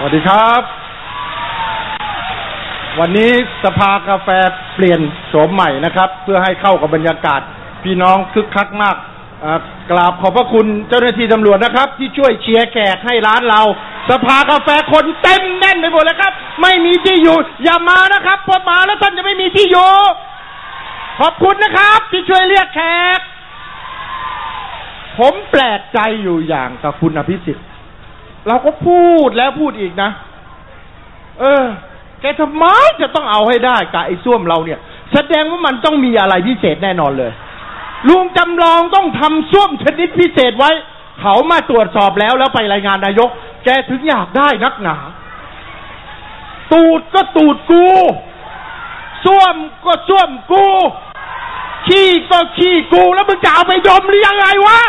สวัสดีครับ วันนี้สภากาแฟเปลี่ยนโฉมใหม่นะครับ เพื่อให้เข้ากับบรรยากาศ พี่น้องคึกคักมากกราบขอบพระคุณเจ้าหน้าที่ตำรวจนะครับ ที่ช่วยเชียร์แขกให้ร้านเรา สภากาแฟคนเต็มแน่นไปหมดเลยครับ ไม่มีที่อยู่ อย่ามานะครับพอมาแล้วท่านจะไม่มีที่อยู่ขอบคุณนะครับ ที่ช่วยเรียกแขกผมแปลกใจอยู่อย่างกับคุณอภิสิทธิ์ เราก็พูดแล้วพูดอีกนะ เออ แกทำไมจะต้องเอาให้ได้กับไอ้ส้วมเราเนี่ย แสดงว่ามันต้องมีอะไรพิเศษแน่นอนเลยลุงจำลองต้องทำส้วมชนิดพิเศษไว้ เขามาตรวจสอบแล้วแล้วไปรายงานนายก แกถึงอยากได้นักหนา ตูดก็ตูดกูส้วมก็ส้วมกู ขี้ก็ขี้กูแล้วมึงจะเอาไปดมหรือยังไงวะ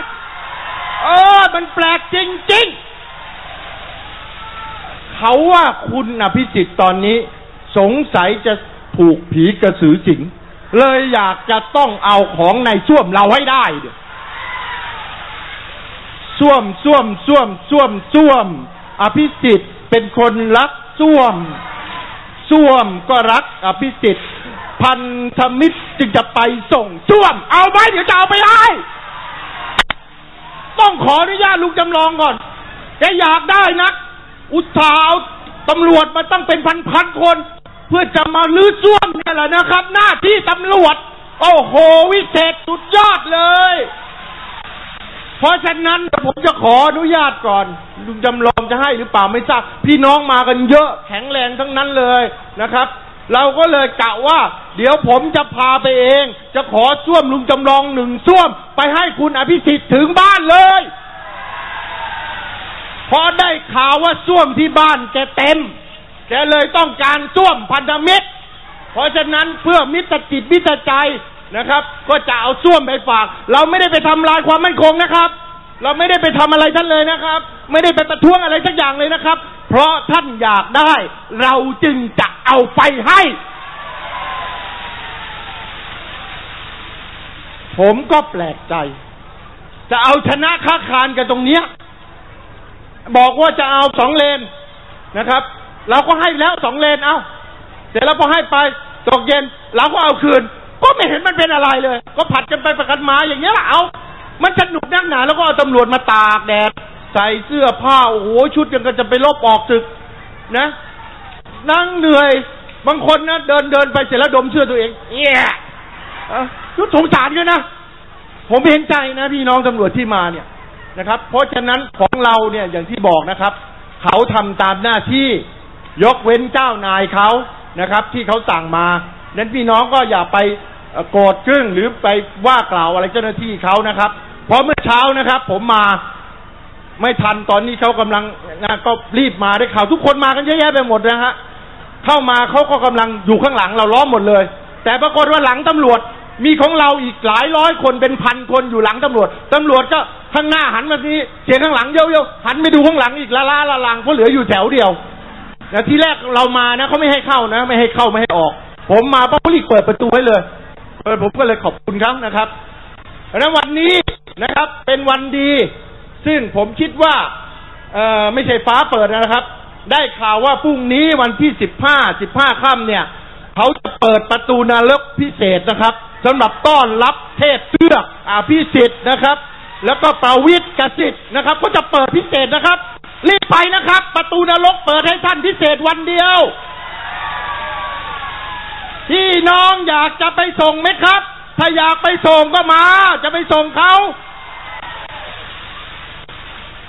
เออ มันแปลกจริงๆ เขาว่าคุณอภิสิทธิ์ตอนนี้ สงสัยจะถูกผีกระสือสิง เลยอยากจะต้องเอาของในส้วมเราให้ได้เดี๋ยวส้วมส้วมส้วมส้วมส้วม อภิสิทธิ์เป็นคนรักส้วมส้วมก็รักอภิสิทธิ์พันธมิตรจึงจะไปส่งส้วม เอาไหมเดี๋ยวจะเอาไปให้ต้องขออนุญาตลุงจำลองก่อนแกอยากได้นัก อุตสาห์ตำรวจมาตั้งเป็นพันๆคน เพื่อจะมาลื้อส้วมเนี่ยแหละนะครับ หน้าที่ตำรวจ โอ้โห วิเศษสุดยอดเลย เพราะฉะนั้นผมจะขออนุญาตก่อนลุงจำลองจะให้หรือเปล่าไม่ทราบพี่น้องมากันเยอะแข็งแรงทั้งนั้นเลยนะครับเราก็เลยกะว่า เดี๋ยวผมจะพาไปเอง จะขอส้วมลุงจำลองหนึ่งส้วม ไปให้คุณอภิสิทธิ์ถึงบ้านเลย พอได้ข่าวว่าส้วมที่บ้านแกเต็ม แกเลยต้องการส้วมพันธมิตร เพราะฉะนั้นเพื่อมิตรจิตมิตรใจนะครับ ก็จะเอาส้วมไปฝาก เราไม่ได้ไปทำลายความมั่นคงนะครับ เราไม่ได้ไปทำอะไรท่านเลยนะครับ ไม่ได้ไปประท้วงอะไรสักอย่างเลยนะครับ เพราะท่านอยากได้ เราจึงจะเอาไปให้ ผมก็แปลกใจ จะเอาชนะค้าคานกันตรงเนี้ย บอกว่าจะเอาสองเลนนะครับ เราก็ให้แล้วสองเลนเอาเสร็จแล้วพอให้ไปตกเย็นเราก็เอาคืน ก็ไม่เห็นมันเป็นอะไรเลย ก็ผัดกันไปประกันมาอย่างเงี้ยละเอา มันสนุกนักหนาแล้วก็เอาตำรวจมาตากแดดใส่เสื้อผ้าโอ้โหชุดยังก็จะไปลบออกศึกนะ นั่งเหนื่อยบางคนนะเดินเดินไปเสร็จแล้วดมเสื้อตัวเองเงี้ยเอ้าชุดสงสารกันนะ ผมเห็นใจนะพี่น้องตำรวจที่มาเนี่ย นะครับ เพราะฉะนั้นของเราเนี่ยอย่างที่บอกนะครับ เขาทำตามหน้าที่ยกเว้นเจ้านายเขานะครับ ที่เขาสั่งมานั้นพี่น้องก็อย่าไปโกรธกึ้งหรือไปว่ากล่าวอะไรเจ้าหน้าที่เขานะครับ เพราะเมื่อเช้านะครับ ผมมาไม่ทันตอนนี้เขากำลังนะก็รีบมาได้ข่าวทุกคนมากันเยอะแยะไปหมดนะฮะเข้ามาเขาก็กำลังอยู่ข้างหลังเราล้อมหมดเลย แต่ปรากฏว่าหลังตำรวจ มีของเราอีกหลายร้อยคนเป็นพันคนอยู่หลังตำรวจตำรวจก็ข้างหน้าหันมาทีเสียงข้างหลังเย้ยวๆหันไปดูข้างหลังอีกละล้าละลังเพราะเหลืออยู่แถวเดียวนะที่แรกเรามานะเขาไม่ให้เข้านะ ไม่ให้เข้าไม่ให้ออก ผมมาปั๊บเขารีบเปิดประตูให้เลยเออผมก็เลยขอบคุณเขานะครับดังนั้นวันนี้นะครับ เป็นวันดี ซึ่งผมคิดว่าเออไม่ใช่ฟ้าเปิดนะครับ ได้ข่าวว่าพรุ่งนี้วันที่สิบห้าสิบห้าค่ำเนี่ย เขาจะเปิดประตูนรกพิเศษนะครับสำหรับต้อนรับเทพเทือกอาพิสิทธิ์นะครับ แล้วก็ประวิทย์กสิทธิ์นะครับ ก็จะเปิดพิเศษนะครับ รีบไปนะครับ ประตูนรกเปิดให้ท่านพิเศษวันเดียว พี่น้องอยากจะไปส่งไหมครับ ถ้าอยากไปส่งก็มา จะไปส่งเขา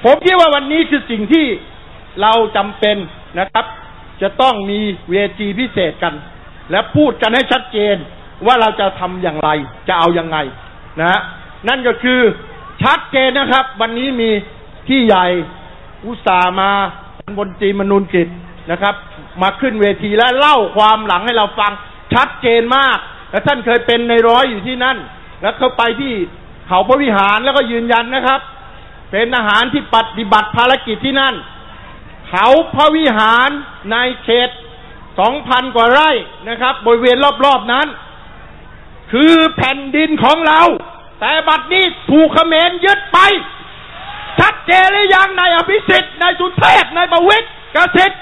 ผมคิดว่าวันนี้คือสิ่งที่เราจำเป็นนะครับ จะต้องมีเวทีพิเศษกัน และพูดกันให้ชัดเจนว่าเราจะทำอย่างไร จะเอายังไงนะนั่นก็คือชัดเจนนะครับ วันนี้มีที่ใหญ่อุตสาห์มาบนตรีมนุนกิจนะครับ มาขึ้นเวทีและเล่าความหลังให้เราฟังชัดเจนมาก และท่านเคยเป็นในร้อยอยู่ที่นั่น แล้วเขาไปที่เขาพระวิหารแล้วก็ยืนยันนะครับ เป็นอาหารที่ปฏิบัติภารกิจที่นั่น เขาพระวิหารในเขต สองพันกว่าไร่นะครับ บริเวณรอบๆนั้น คือแผ่นดินของเรา แต่บัดนี้ถูกเขมรยึดไป ชัดเจนหรือยังนายอภิสิทธิ์นายสุเทพนายประวิตรกสิทธิ์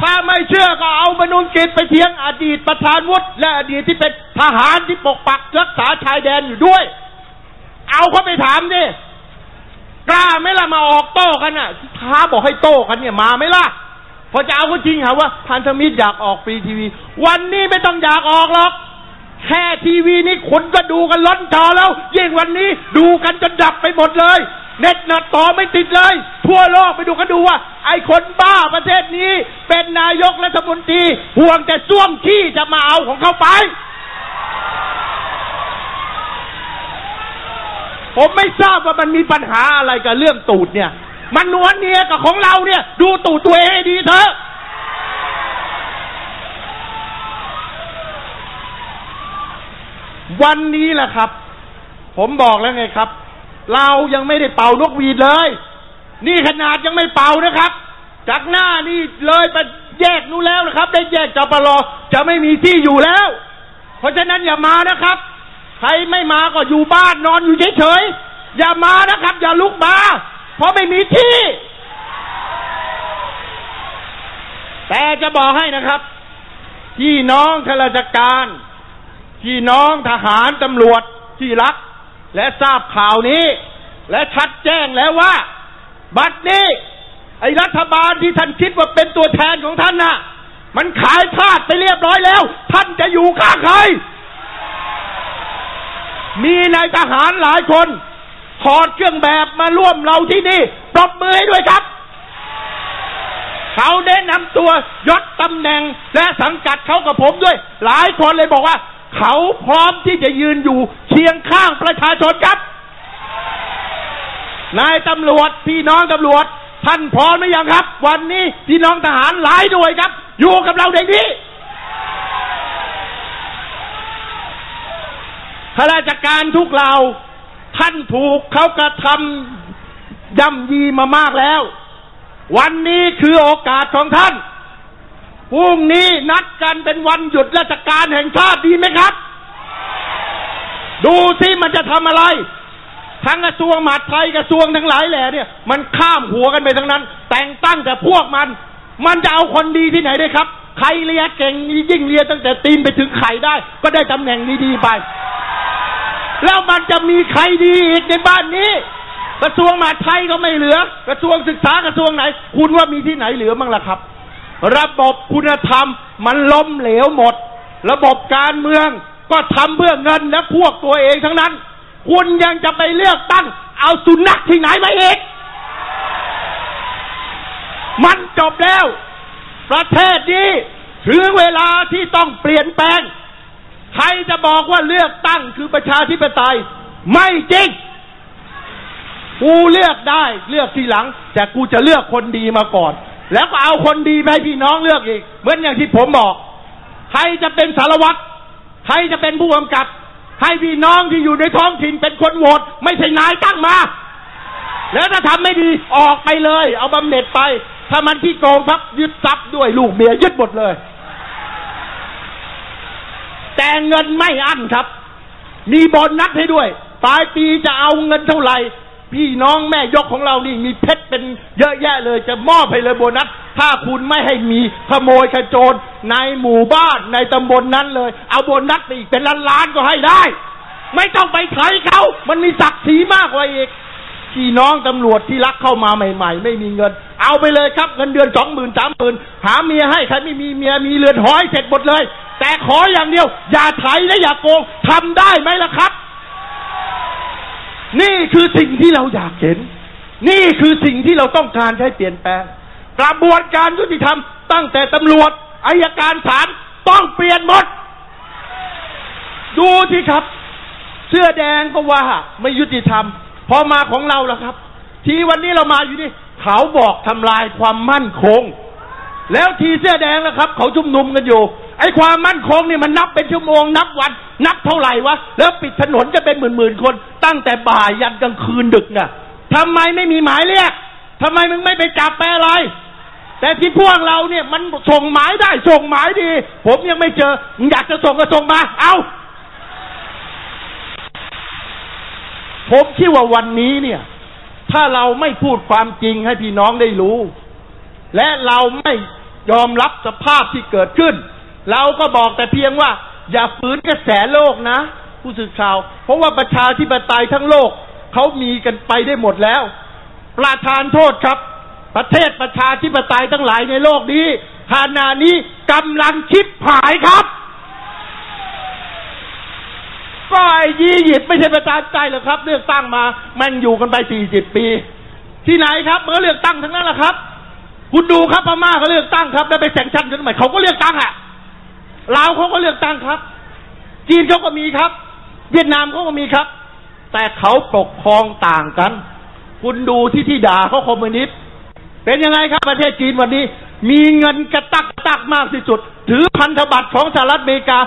ถ้าไม่เชื่อก็เอามนุนกิจไปเทียงอดีตประธานวุฒิและอดีตที่เป็นทหารที่ปกปักรักษาชายแดนอยู่ด้วย เอาเขาไปถามดิกล้าไหมล่ะมาออกโต้กันน่ะท้าบอกให้โต้กันเนี่ยมาไหมล่ะ พอจะเอาก็จริงหาว่าพันธมิตรอยากออกฟรีทีวี วันนี้ไม่ต้องอยากออกหรอก แค่ทีวีนี่คนก็ดูกันล้นจอแล้วยิ่งวันนี้ดูกันจนดับไปหมดเลย เน็ตเน็ตต่อไม่ติดเลย ทั่วโลกไปดูกันดูว่า ไอ้คนบ้าประเทศนี้ เป็นนายกรัฐมนตรีห่วงแต่ส้วมขี้จะมาเอาของเขาไปผมไม่ทราบว่ามันมีปัญหาอะไรกับเรื่องตูดเนี่ย มันนวลเนียกับของเราเนี่ย ดูตูดตัวเองให้ดีเถอะวันนี้แหละครับ ผมบอกแล้วไงครับ เรายังไม่ได้เป่านกหวีดเลย นี่ขนาดยังไม่เป่านะครับ จากหน้านี่เลยไปแยกนู้นแล้วนะครับ ได้แยกจปรจะไม่มีที่อยู่แล้ว เพราะฉะนั้นอย่ามานะครับ ใครไม่มาก็อยู่บ้านนอนอยู่เฉยๆอย่ามานะครับ อย่าลุกมา เพราะไม่มีที่ แต่จะบอกให้นะครับ พี่น้องข้าราชการ พี่น้องทหารตำรวจที่รัก และทราบข่าวนี้ และชัดแจ้งแล้วว่า บัดนี้ ไอ้รัฐบาลที่ท่านคิดว่าเป็นตัวแทนของท่านน่ะ มันขายทาสไปเรียบร้อยแล้ว ท่านจะอยู่ข้างใครมีนายทหารหลายคน ถอดเครื่องแบบมาร่วมเราที่นี่ปรบมือให้ด้วยครับ เขาแนะนำตัวยศตำแหน่งและสังกัดเขากับผมด้วย หลายคนเลยบอกว่า เขาพร้อมที่จะยืนอยู่เคียงข้างประชาชนครับ นายตำรวจพี่น้องตำรวจ ท่านพร้อมหรือยังครับ วันนี้พี่น้องทหารหลายด้วยครับ อยู่กับเราเด็กนี้ข้าราชการทุกเรา ท่านถูกเขากระทำย่ำยีมามากแล้ว วันนี้คือโอกาสของท่านพรุ่งนี้นัดกันเป็นวันหยุดราชการแห่งชาติดีไหมครับ ดูสิมันจะทำอะไรทั้งกระทรวงมหาดไทยกระทรวงทั้งหลายแหล่เนี่ย มันข้ามหัวกันไปทั้งนั้น แต่งตั้งแต่พวกมัน มันจะเอาคนดีที่ไหนได้ครับ ใครเลียเก่งยิ่งเลียตั้งแต่ตีนไปถึงไข่ได้ ก็ได้ตำแหน่งดีๆไป แล้วมันจะมีใครดีอีกในบ้านนี้ กระทรวงมหาดไทยก็ไม่เหลือ กระทรวงศึกษากระทรวงไหน คุณว่ามีที่ไหนเหลือบ้างล่ะครับ ระบบคุณธรรมมันล้มเหลวหมด ระบบการเมืองก็ทำเพื่อเงินและพวกตัวเองทั้งนั้น คุณยังจะไปเลือกตั้ง เอาสุนัขที่ไหนมาอีกมันจบแล้ว ประเทศนี้ถึงเวลาที่ต้องเปลี่ยนแปลง ใครจะบอกว่าเลือกตั้งคือประชาธิปไตย ไม่จริง กูเลือกได้เลือกทีหลัง แต่กูจะเลือกคนดีมาก่อน แล้วก็เอาคนดีไปให้พี่น้องเลือกอีก เหมือนอย่างที่ผมบอก ใครจะเป็นสารวัตรใครจะเป็นผู้กำกับ ให้พี่น้องที่อยู่ในท้องถิ่นเป็นคนโหวตไม่ใช่นายตั้งมา แล้วถ้าทำไม่ดีออกไปเลย เอาบำเหน็จไป ถ้ามันที่โกงพับยึดทรัพย์ด้วยลูกเมียยึดหมดเลย แต่เงินไม่อั้นครับ มีโบนนัดให้ด้วยปลายปีจะเอาเงินเท่าไหร่พี่น้องแม่ยกของเรานี่มีเพชรเป็นเยอะแยะเลย จะมอบให้เลยโบนัส ถ้าคุณไม่ให้มีขโมยขโจรในหมู่บ้านในตำบลนนั้นเลย เอาโบนัสไปอีกเป็นล้านๆก็ให้ได้ ไม่ต้องไปไถเขามันมีศักดิ์ศรีมากกว่าอีกพี่น้องตำรวจที่รักเข้ามาใหม่ ๆ ไม่มีเงิน เอาไปเลยครับเงินเดือนสองหมื่นสามหมื่นหาเมียให้ใครไม่มีเมียมีเรือนหอยเสร็จหมดเลย แต่ขออย่างเดียว อย่าไถและอย่าโกงทำได้ไหมล่ะครับ นี่คือสิ่งที่เราอยากเห็น นี่คือสิ่งที่เราต้องการให้เปลี่ยนแปลงกระบวนการยุติธรรมตั้งแต่ตำรวจอายการศาลต้องเปลี่ยนหมด ดูที่ครับ เสื้อแดงก็ว่า ไม่ยุติธรรม พอมาของเราล่ะครับ ทีวันนี้เรามาอยู่นี่ เขาบอกทำลายความมั่นคง แล้วทีเสื้อแดงล่ะครับ เขาชุมนุมกันอยู่ ไอ้ความมั่นคงนี่มันนับเป็นชั่วโมง นับวัน นับเท่าไหร่วะ แล้วปิดถนนจะเป็นหมื่นๆคน ตั้งแต่บ่ายยันกลางคืนดึกน่ะทำไมไม่มีหมายเรียกทำไมมึงไม่ไปจับแปลอะไร แต่ที่พวกเราเนี่ยมันส่งหมายได้ส่งหมายดี ผมยังไม่เจอมึงอยากจะส่งก็ส่งมา เอาผมคิดว่าวันนี้เนี่ย ถ้าเราไม่พูดความจริงให้พี่น้องได้รู้ และเราไม่ยอมรับสภาพที่เกิดขึ้น เราก็บอกแต่เพียงว่า อย่าฝืนกระแสโลกนะ ผู้สื่อข่าว เพราะว่าประชาธิปไตยทั้งโลกเขามีกันไปได้หมดแล้ว ประธานโทษครับ ประเทศประชาธิปไตยทั้งหลายในโลกนี้ขณะนี้กำลังชิบหายครับก็ไอ้ยียิปต์ไม่ใช่ประชาธิปไตยหรอกครับ เลือกตั้งมา มันอยู่กันไปสี่สิบปี ที่ไหนครับเมื่อเลือกตั้งทั้งนั้นแหละครับ คุณดูครับพม่าเขาเลือกตั้งครับ แล้วไปแซงชันกันทำไมเขาก็เลือกตั้งอะ ลาวเขาก็เลือกตั้งครับ จีนเขาก็มีครับ เวียดนามเขาก็มีครับ แต่เขาปกครองต่างกัน คุณดูที่ที่ด่าเขาคอมมิวนิสต์เป็นยังไงครับประเทศจีนวันนี้ มีเงินกระตักกระตักมากที่สุด ถือพันธบัตรของสหรัฐอเมริกา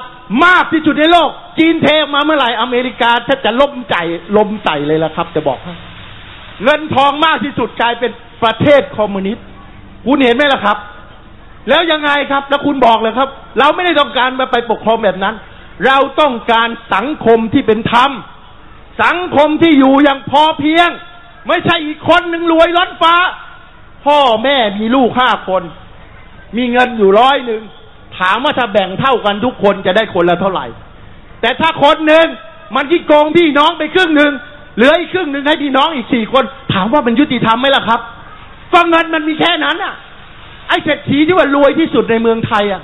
มากที่สุดในโลก จีนเทมาเมื่อไหร่อเมริกาถ้าจะล้มใจลมใส่เลยละครับ จะบอกให้เงินทองมากที่สุดกลายเป็นประเทศคอมมิวนิสต์คุณเห็นไหมล่ะครับ แล้วยังไงครับ แล้วคุณบอกเลยครับ เราไม่ได้ต้องการมาไปปกครองแบบนั้น เราต้องการสังคมที่เป็นธรรม สังคมที่อยู่อย่างพอเพียง ไม่ใช่อีกคนหนึ่งรวยล้นฟ้า พ่อแม่มีลูกห้าคน มีเงินอยู่ร้อยหนึ่ง ถามว่าถ้าแบ่งเท่ากันทุกคนจะได้คนละเท่าไหร่ แต่ถ้าคนหนึ่งมันที่โกงพี่น้องไปครึ่งหนึ่งเหลืออีกครึ่งหนึ่งให้พี่น้องอีกสี่คน ถามว่ามันยุติธรรมไหมล่ะครับก็เงินมันมีแค่นั้นอะ ไอ้เศรษฐีที่ว่ารวยที่สุดในเมืองไทยอะ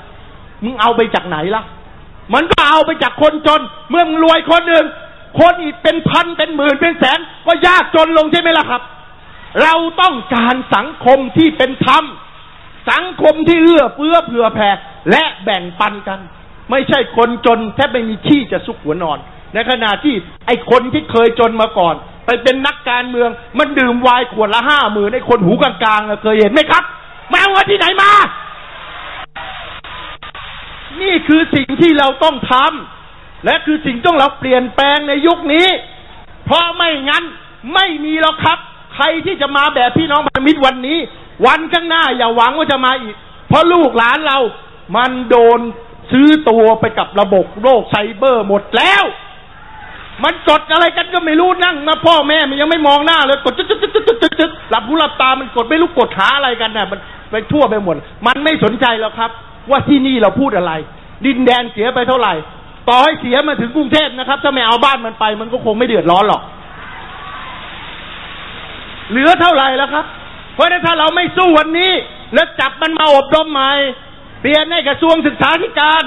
มึงเอาไปจากไหนล่ะ มันก็เอาไปจากคนจน เมื่อมึงรวยคนหนึ่ง คนอีกเป็นพันเป็นหมื่นเป็นแสน ก็ยากจนลงใช่ไหมล่ะครับ เราต้องการสังคมที่เป็นธรรม สังคมที่เอื้อเฟื้อเผื่อแผ่ และแบ่งปันกัน ไม่ใช่คนจนแทบไม่มีที่จะซุกหัวนอน ในขณะที่ไอ้คนที่เคยจนมาก่อนไปเป็นนักการเมือง มันดื่มวน์ขวดละห้าหมื่นไอ้คนหูกลางๆเคยเห็นไหมครับ มาเอาเงินที่ไหนมา นี่คือสิ่งที่เราต้องทำและคือสิ่งต้องเราเปลี่ยนแปลงในยุคนี้ เพราะไม่งั้นไม่มีหรอกครับ ใครที่จะมาแบบพี่น้องพันธมิตรวันนี้ วันข้างหน้าอย่าหวังว่าจะมาอีก เพราะลูกหลานเรา มันโดนซื้อตัวไปกับระบบโลกไซเบอร์หมดแล้ว มันกดอะไรกันก็ไม่รู้นั่งนะพ่อแม่มันยังไม่มองหน้าเลยกดจุดจุดจุดจุดจุดจุดหลับหูหลับตามันกดไม่รู้กดหาอะไรกันน่ะมัน ไปทั่วไปหมด มันไม่สนใจแล้วครับ ว่าที่นี่เราพูดอะไร ดินแดนเสียไปเท่าไหร่ ต่อให้เสียมาถึงกรุงเทพนะครับ ถ้าไม่เอาบ้านมันไป มันก็คงไม่เดือดร้อนหรอก เหลือเท่าไหร่แล้วครับ เพราะนั้นถ้าเราไม่สู้วันนี้ แล้วจับมันมาอบรมใหม่ เปลี่ยนให้กระทรวงศึกษาธิการ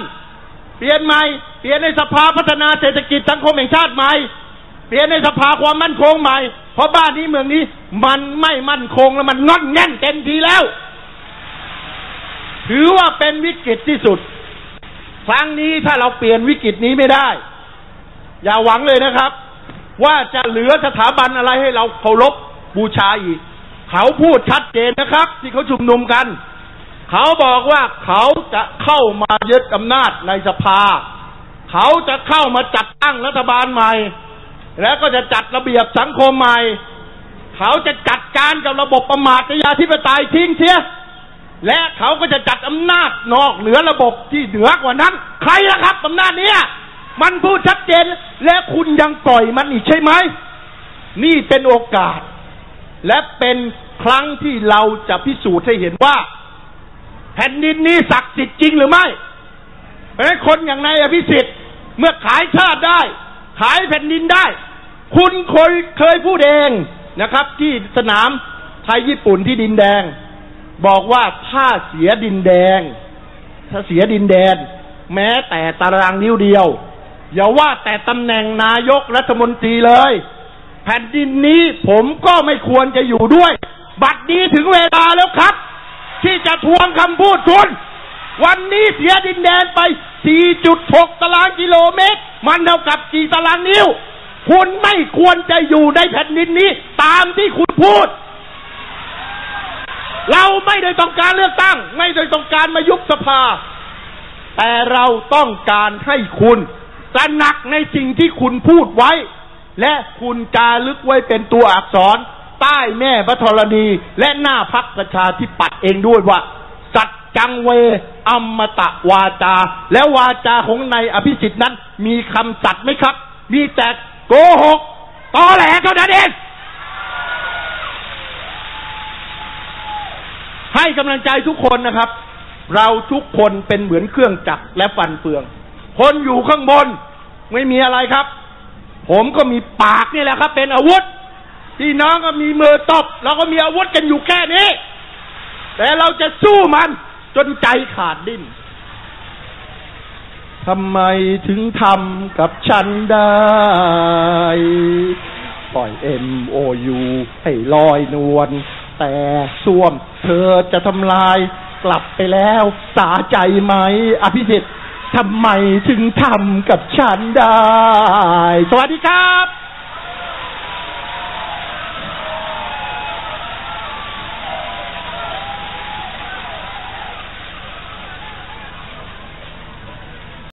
เปลี่ยนใหม่ เปลี่ยนในสภาพัฒนาเศรษฐกิจสังคมแห่งชาติใหม่เปลี่ยนในสภาความมั่นคงใหม่ เพราะบ้านนี้เมืองนี้มันไม่มั่นคงแล้วมันงอนแง่นเต็มทีแล้ว ถือว่าเป็นวิกฤตที่สุด ครั้งนี้ถ้าเราเปลี่ยนวิกฤตนี้ไม่ได้ อย่าหวังเลยนะครับ ว่าจะเหลือสถาบันอะไรให้เราเคารพบูชาอีก เขาพูดชัดเจนนะครับ ที่เขาชุมนุมกัน เขาบอกว่าเขาจะเข้ามายึดอำนาจในสภา เขาจะเข้ามาจัดตั้งรัฐบาลใหม่ แล้วก็จะจัดระเบียบสังคมใหม่ เขาจะจัดการกับระบบประมาทยาธิปไตยทิ้งเสีย และเขาก็จะจัดอำนาจนอกเหนือระบบที่เหนือกว่านั้น ใครล่ะครับอำนาจเนี้ยมันพูดชัดเจนและคุณยังปล่อยมันอีกใช่ไหม นี่เป็นโอกาส และเป็นครั้งที่เราจะพิสูจน์ให้เห็นว่า แผ่นดินนี้ศักดิ์สิทธิ์จริงหรือไม่ เพราะฉะนั้นคนอย่างนายอภิสิทธิ์เมื่อขายชาติได้ ขายแผ่นดินได้ คุณเคยเคยพูดเองนะครับ ที่สนามไทยญี่ปุ่นที่ดินแดง บอกว่าถ้าเสียดินแดง ถ้าเสียดินแดน แม้แต่ตารางนิ้วเดียว อย่าว่าแต่ตำแหน่งนายกรัฐมนตรีเลย แผ่นดินนี้ผมก็ไม่ควรจะอยู่ด้วย บัดนี้ถึงเวลาแล้วครับ ที่จะทวงคำพูดคุณวันนี้เสียดินแดนไป 4.6 ตารางกิโลเมตร มันเท่ากับกี่ตารางนิ้ว คุณไม่ควรจะอยู่ในแผ่นดินนี้ ตามที่คุณพูด เราไม่ได้ต้องการเลือกตั้ง ไม่ได้ต้องการมายุบสภา แต่เราต้องการให้คุณตระหนักในสิ่งที่คุณพูดไว้ และคุณจารึกไว้เป็นตัวอักษร ใต้แม่พระธรณี และหน้าพักประชาธิปัตย์เองด้วยว่า สัจจังเวอมตะวาจา และวาจาของนายอภิสิทธิ์นั้น มีคำสัตย์ไหมครับ มีแต่โกหกตอแหลเท่านั้นเอง ให้กำลังใจทุกคนนะครับ เราทุกคนเป็นเหมือนเครื่องจักรและฟันเฟือง คนอยู่ข้างบนไม่มีอะไรครับ ผมก็มีปากนี่แหละครับ เป็นอาวุธพี่น้องก็มีมือตบเราก็มีอาวุธกันอยู่แค่นี้ แต่เราจะสู้มันจนใจขาดดิ้นทำไมถึงทำกับฉันได้ ปล่อย MOU ให้ลอยนวล แต่ส่วม เธอจะทำลายกลับไปแล้ว สาใจไหม อภิสิทธิ์ทำไมถึงทำกับฉันได้ สวัสดีครับ